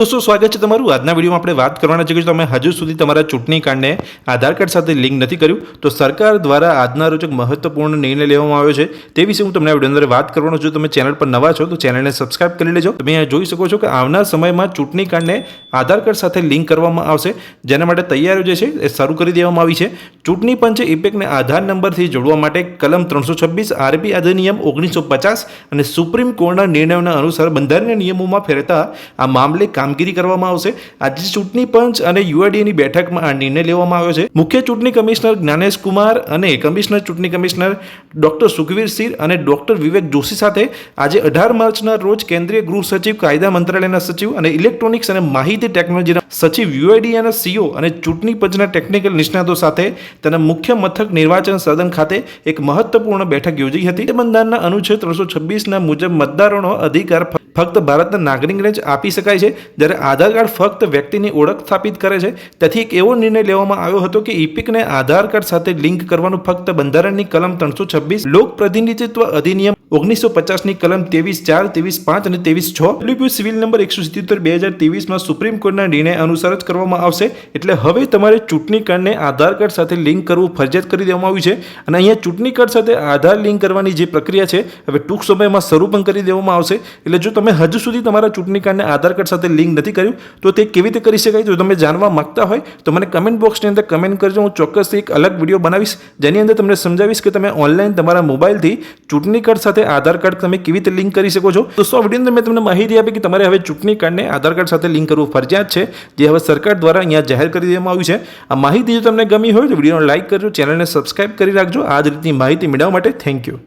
દોસ્તો સ્વાગત છે તમારું? આજના વિડીયોમાં આપણે વાત કરવાના છે કે તમે હજુ સુધી તમારા ચૂંટણી કાર્ડને આધાર કાર્ડ સાથે લિંક નથી કર્યું, તો સરકાર દ્વારા આજના રોજ એક મહત્વપૂર્ણ નિર્ણય લેવામાં આવ્યો છે. તે વિશે હું તમને આ વીડિયો અંદર વાત કરવાનો છું. તમે ચેનલ પર નવા છો, તો ચેનલને સબસ્ક્રાઇબ કરી લેજો. તમે જોઈ શકો છો કે આવનાર સમયમાં ચૂંટણી કાર્ડને આધાર કાર્ડ સાથે લિંક કરવામાં આવશે. જેના માટે તૈયારીઓ જે છે એ શરૂ કરી દેવામાં આવી છે. ચૂંટણી પંચે ઇપેકને આધાર નંબરથી જોડવા માટે કલમ ત્રણસો છવ્વીસ, આરબી અધિનિયમ ઓગણીસો પચાસ અને સુપ્રીમ કોર્ટના નિર્ણયોના અનુસાર બંધારણીય નિયમોમાં ફેરતા આ મામલે કામગીરી કરવામાં આવશે. આજે ચૂંટણી પંચ અને યુઆઈડીએની બેઠકમાં આ નિર્ણય લેવામાં આવ્યો છે. મુખ્ય ચૂંટણી કમિશનર જ્ઞાનેશ કુમાર અને કમિશનર ચૂંટણી કમિશનર ડોક્ટર સુખવીર સિંહ અને ડોક્ટર વિવેક જોશી સાથે આજે અઢાર માર્ચના રોજ કેન્દ્રીય ગૃહ સચિવ, કાયદા મંત્રાલયના સચિવ અને ઇલેક્ટ્રોનિક્સ અને માહિતી ટેકનોલોજીના સચિવ યુઆઈડી સીઓ અને ચૂંટણી પંચના ટેકનિકલ નિષ્ણાતો સાથે તેના મુખ્ય મથક નિર્વાચન સદન ખાતે એક મહત્વપૂર્ણ બેઠક યોજી હતી. બંધારણના અનુચ્છેદ ત્રણસો છવ્વીસના મુજબ મતદારોનો અધિકાર ફક્ત ભારતના નાગરિકને જ આપી શકાય છે. જ્યારે આધાર કાર્ડ ફક્ત વ્યક્તિની ઓળખ સ્થાપિત કરે છે. તેથી એક એવો નિર્ણય લેવામાં આવ્યો હતો કે ઇપિકને આધાર કાર્ડ સાથે લિંક કરવાનું ફક્ત બંધારણની કલમ ત્રણસો છવ્વીસ લોક પ્રતિનિધિત્વ અધિનિયમ ઓગણીસો પચાસની કલમ ત્રેવીસ ચાર, ત્રેવીસ પાંચ અને ત્રેવીસ છ ડબ્લ્યુપી સિવિલ નંબર એકસો સિત્તેર બે હજાર ત્રેવીસમાં સુપ્રીમ કોર્ટના નિર્ણય અનુસાર જ કરવામાં આવશે. એટલે હવે તમારે ચૂંટણી કાર્ડને આધાર કાર્ડ સાથે લિંક કરવું ફરજિયાત કરી દેવામાં આવ્યું છે અને અહીંયા ચૂંટણી કાર્ડ સાથે આધાર લિંક કરવાની જે પ્રક્રિયા છે, હવે ટૂંક સમયમાં શરૂ પણ કરી દેવામાં આવશે. એટલે જો તમે હજુ સુધી તમારા ચૂંટણી કાર્ડને આધાર કાર્ડ સાથે લિંક નથી કર્યું, તો તે કેવી રીતે કરી શકાય? જો તમે જાણવા માગતા હોય, તો મને કમેન્ટ બોક્સની અંદર કમેન્ટ કરજો. હું ચોક્કસથી એક અલગ વીડિયો બનાવીશ, જેની અંદર તમને સમજાવીશ કે તમે ઓનલાઈન તમારા મોબાઈલથી ચૂંટણી કાર્ડ સાથે આધાર કાર્ડ તમે કેવી રીતે લિંક કરી શકો છો? દોસ્તો સો વીડિયો મેં તમને માહિતી આપી કે તમારે હવે ચૂંટણી કાર્ડને આધાર કાર્ડ સાથે લિંક કરવું ફરજિયાત છે, જે હવે સરકાર દ્વારા અહીંયા જાહેર કરી દેવામાં આવ્યું છે. આ માહિતી જો તમને ગમી હોય તો વિડીયોને લાઇક કરજો, ચેનલને સબસ્ક્રાઇબ કરી રાખજો. આ જ રીતની માહિતી મેળવવા માટે થેન્ક યુ.